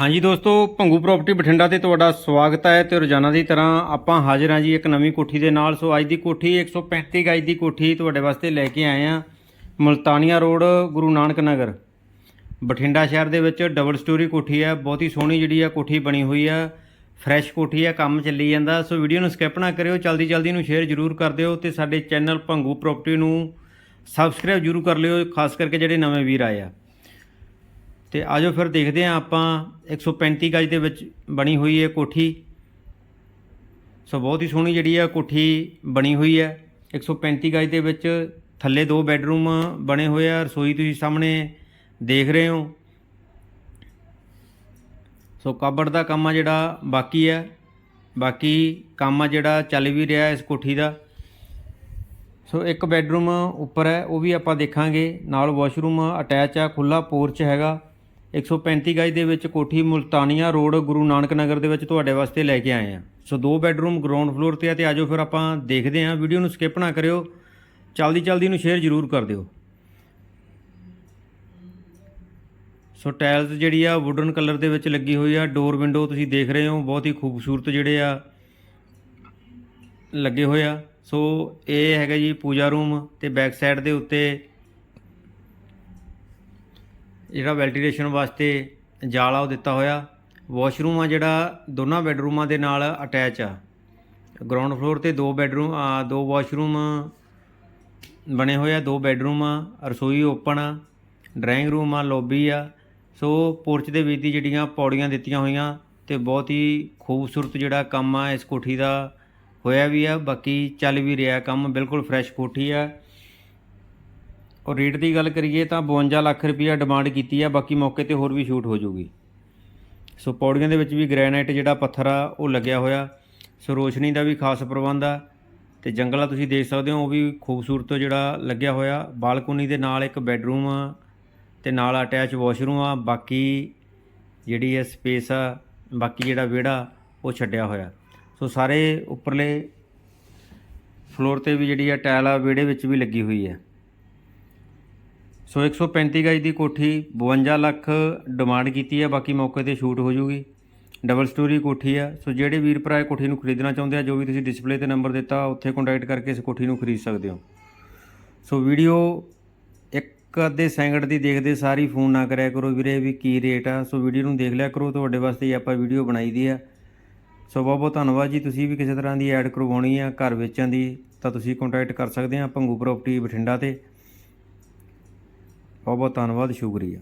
ਹਾਂਜੀ ਦੋਸਤੋ, ਭੰਗੂ ਪ੍ਰਾਪਰਟੀ ਬਠਿੰਡਾ ਤੇ ਤੁਹਾਡਾ ਸਵਾਗਤ ਹੈ ਤੇ ਰੋਜ਼ਾਨਾ ਦੀ ਤਰ੍ਹਾਂ ਆਪਾਂ ਹਾਜ਼ਰ ਹਾਂ ਜੀ ਇੱਕ ਨਵੀਂ ਕੋਠੀ ਦੇ ਨਾਲ। ਸੋ ਅੱਜ ਦੀ ਕੋਠੀ 135 ਗਜ ਦੀ ਕੋਠੀ ਤੁਹਾਡੇ ਵਾਸਤੇ ਲੈ ਕੇ ਆਏ ਹਾਂ। ਮੁਲਤਾਨੀਆ ਰੋਡ, ਗੁਰੂ ਨਾਨਕ ਨਗਰ। ਬਠਿੰਡਾ ਸ਼ਹਿਰ ਦੇ ਵਿੱਚ ਡਬਲ ਸਟੋਰੀ ਕੋਠੀ ਹੈ, ਬਹੁਤ ਹੀ ਸੋਹਣੀ ਜਿਹੜੀ ਆ ਕੋਠੀ ਬਣੀ ਹੋਈ ਆ। ਫਰੈਸ਼ ਕੋਠੀ ਆ, ਕੰਮ ਚੱਲੀ ਜਾਂਦਾ। ਸੋ ਵੀਡੀਓ ਨੂੰ ਸਕਿਪ ਨਾ ਕਰਿਓ, ਜਲਦੀ ਜਲਦੀ ਨੂੰ ਸ਼ੇਅਰ ਜ਼ਰੂਰ ਕਰ ਦਿਓ ਤੇ ਸਾਡੇ ਚੈਨਲ ਭੰਗੂ ਪ੍ਰਾਪਰਟੀ ਨੂੰ ਸਬਸਕ੍ਰਾਈਬ ਜ਼ਰੂਰ ਕਰ ਲਿਓ, ਖਾਸ ਕਰਕੇ ਜਿਹੜੇ ਨਵੇਂ ਵੀਰ ਆਏ ਆ। ਤੇ ਆਜੋ ਫਿਰ ਦੇਖਦੇ ਹਾਂ ਆਪਾਂ 135 ਗਜ ਦੇ ਵਿੱਚ ਬਣੀ ਹੋਈ ਹੈ ਕੋਠੀ। ਸੋ ਬਹੁਤ ਹੀ ਸੋਹਣੀ ਜਿਹੜੀ ਆ ਕੋਠੀ ਬਣੀ ਹੋਈ ਹੈ। 135 ਗਜ ਦੇ ਵਿੱਚ ਥੱਲੇ ਦੋ ਬੈੱਡਰੂਮ ਬਣੇ ਹੋਏ ਆ। ਰਸੋਈ ਤੁਸੀਂ ਸਾਹਮਣੇ ਦੇਖ ਰਹੇ ਹੋ। ਸੋ ਕਾਬੜ ਦਾ ਕੰਮ ਆ ਜਿਹੜਾ ਬਾਕੀ ਹੈ। ਬਾਕੀ ਕੰਮ ਆ ਜਿਹੜਾ ਚੱਲ ਵੀ ਰਿਹਾ ਇਸ ਕੋਠੀ ਦਾ। ਸੋ ਇੱਕ ਬੈੱਡਰੂਮ ਉੱਪਰ ਹੈ, ਉਹ ਵੀ ਆਪਾਂ ਦੇਖਾਂਗੇ। ਨਾਲ ਵਾਸ਼ਰੂਮ ਅਟੈਚ ਆ ਖੁੱਲਾ ਪੋਰਚ ਹੈਗਾ। 135 ਗਜ ਦੇ ਵਿੱਚ ਕੋਠੀ ਮੁਲਤਾਨੀਆ ਰੋਡ, ਗੁਰੂ ਨਾਨਕ ਨਗਰ ਦੇ ਵਿੱਚ ਤੁਹਾਡੇ ਵਾਸਤੇ ਲੈ ਕੇ ਆਏ ਆ ਸੋ ਦੋ ਬੈੱਡਰੂਮ, ਗਰਾਊਂਡ ਫਲੋਰ ਤੇ ਆ ਤੇ ਆਜੋ ਫਿਰ ਆਪਾਂ ਦੇਖਦੇ ਹਾਂ। ਵੀਡੀਓ ਨੂੰ ਸਕਿਪ ਨਾ ਕਰਿਓ। ਚਲਦੀ ਚਲਦੀ ਨੂੰ ਸ਼ੇਅਰ ਜ਼ਰੂਰ ਕਰ ਦਿਓ। ਸੋ ਟਾਇਲਸ ਜਿਹੜੀ ਆ, ਵੁਡਨ ਕਲਰ ਦੇ ਵਿੱਚ ਲੱਗੀ ਹੋਈ ਆ। ਡੋਰ ਵਿੰਡੋ ਤੁਸੀਂ ਦੇਖ ਰਹੇ ਹੋ, ਬਹੁਤ ਹੀ ਖੂਬਸੂਰਤ ਜਿਹੜੇ ਆ, ਲੱਗੇ ਹੋਏ ਆ। ਸੋ ਇਹ ਹੈਗਾ ਜੀ ਪੂਜਾ ਰੂਮ ਤੇ ਬੈਕ ਸਾਈਡ ਦੇ ਉੱਤੇ ਜਿਹੜਾ ਵੈਂਟੀਲੇਸ਼ਨ ਵਾਸਤੇ ਜਾਲ ਆ, ਉਹ ਦਿੱਤਾ ਹੋਇਆ। ਵਾਸ਼ਰੂਮ ਆ ਜਿਹੜਾ, ਦੋਨਾਂ ਬੈੱਡਰੂਮਾਂ ਦੇ ਨਾਲ ਅਟੈਚ ਆ। ਗਰਾਊਂਡ ਫਲੋਰ ਤੇ ਦੋ ਬੈੱਡਰੂਮ ਦੋ ਵਾਸ਼ਰੂਮ ਬਣੇ ਹੋਏ ਆ, ਦੋ ਬੈੱਡਰੂਮ ਆ, ਰਸੋਈ ਓਪਨ ਆ, ਡਰਾਇੰਗ ਰੂਮ ਆ, ਲੌਬੀ ਆ। ਸੋ ਪੋਰਚ ਦੇ ਵਿੱਚ ਦੀ ਜਿਹੜੀਆਂ ਪੌੜੀਆਂ ਦਿੱਤੀਆਂ ਹੋਈਆਂ ਤੇ ਬਹੁਤ ਹੀ ਖੂਬਸੂਰਤ ਜਿਹੜਾ ਕੰਮ ਆ, ਇਸ ਕੋਠੀ ਦਾ ਹੋਇਆ ਵੀ ਆ। ਬਾਕੀ ਚੱਲ ਵੀ ਰਿਹਾ ਕੰਮ, ਬਿਲਕੁਲ ਫਰੈਸ਼ ਕੋਠੀ ਆ। ਔਰ ਰੇਟ ਦੀ ਗੱਲ ਕਰੀਏ ਤਾਂ 52 ਲੱਖ ਰੁਪਈਆ ਡਿਮਾਂਡ ਕੀਤੀ ਆ, ਬਾਕੀ ਮੌਕੇ ਤੇ ਹੋਰ ਵੀ ਸ਼ੂਟ ਹੋ ਜਾਊਗੀ। ਸੋ ਪੌੜੀਆਂ ਦੇ ਵਿੱਚ ਵੀ ਗ੍ਰੈਨਾਈਟ ਜਿਹੜਾ ਪੱਥਰ ਆ, ਉਹ ਲੱਗਿਆ ਹੋਇਆ। ਸੋ ਰੋਸ਼ਨੀ ਦਾ ਵੀ ਖਾਸ ਪ੍ਰਬੰਧ ਆ। ਤੇ ਜੰਗਲਾ ਤੁਸੀਂ ਦੇਖ ਸਕਦੇ ਹੋ, ਉਹ ਵੀ ਖੂਬਸੂਰਤ ਜਿਹੜਾ ਲੱਗਿਆ ਹੋਇਆ। ਬਾਲਕੋਨੀ ਦੇ ਨਾਲ ਇੱਕ ਬੈੱਡਰੂਮ ਆ ਤੇ ਨਾਲ ਅਟੈਚ ਵਾਸ਼ਰੂਮ ਆ। ਬਾਕੀ ਜਿਹੜੀ ਹੈ ਸਪੇਸ ਆ, ਬਾਕੀ ਜਿਹੜਾ ਵਿਹੜਾ, ਉਹ ਛੱਡਿਆ ਹੋਇਆ। ਸੋ ਸਾਰੇ ਉੱਪਰਲੇ ਫਲੋਰ ਤੇ ਵੀ ਜਿਹੜੀ ਆ ਟਾਇਲ ਆ, ਵਿਹੜੇ ਵਿੱਚ ਵੀ ਲੱਗੀ ਹੋਈ ਹੈ ਸੋ 135 ਗਜ ਦੀ ਕੋਠੀ 52 ਲੱਖ ਡਿਮਾਂਡ ਕੀਤੀ ਹੈ ਬਾਕੀ ਮੌਕੇ ਤੇ ਸ਼ੂਟ ਹੋ ਜੂਗੀ। ਡਬਲ ਸਟੋਰੀ ਕੋਠੀ ਆ। ਸੋ ਜਿਹੜੇ ਵੀਰ ਭਰਾ ਇਹ ਕੋਠੀ ਨੂੰ ਖਰੀਦਣਾ ਚਾਹੁੰਦੇ ਆ, ਜੋ ਵੀ ਤੁਸੀਂ ਡਿਸਪਲੇ ਤੇ ਨੰਬਰ ਦਿੱਤਾ, ਉੱਥੇ ਕੰਟੈਕਟ ਕਰਕੇ ਇਸ ਕੋਠੀ ਨੂੰ ਖਰੀਦ ਸਕਦੇ ਹੋ। ਸੋ ਵੀਡੀਓ ਇੱਕ ਅੱਧੇ ਸੈਕਿੰਡ ਦੀ ਦੇਖਦੇ, ਸਾਰੀ ਫੋਨ ਨਾ ਕਰਿਆ ਕਰੋ ਵੀਰੇ ਵੀ ਕੀ ਰੇਟ ਆ। ਸੋ ਵੀਡੀਓ ਨੂੰ ਦੇਖ ਲਿਆ ਕਰੋ, ਤੁਹਾਡੇ ਵਾਸਤੇ ਹੀ ਆਪਾਂ ਵੀਡੀਓ ਬਣਾਈ ਦੀ ਆ। ਸੋ ਬਹੁਤ ਬਹੁਤ ਧੰਨਵਾਦ ਜੀ, ਤੁਸੀਂ ਵੀ ਕਿਸੇ ਤਰ੍ਹਾਂ ਦੀ ਐਡ ਕਰਵਾਉਣੀ ਆ, ਘਰ ਵੇਚਣ ਦੀ, ਤਾਂ ਤੁਸੀਂ ਕੰਟੈਕਟ ਕਰ ਸਕਦੇ ਆ ਭੰਗੂ ਪ੍ਰਾਪਰਟੀ ਬਠਿੰਡਾ ਤੇ। ਬਹੁਤ ਬਹੁਤ ਧੰਨਵਾਦ ਸ਼ੁਕਰੀਆ।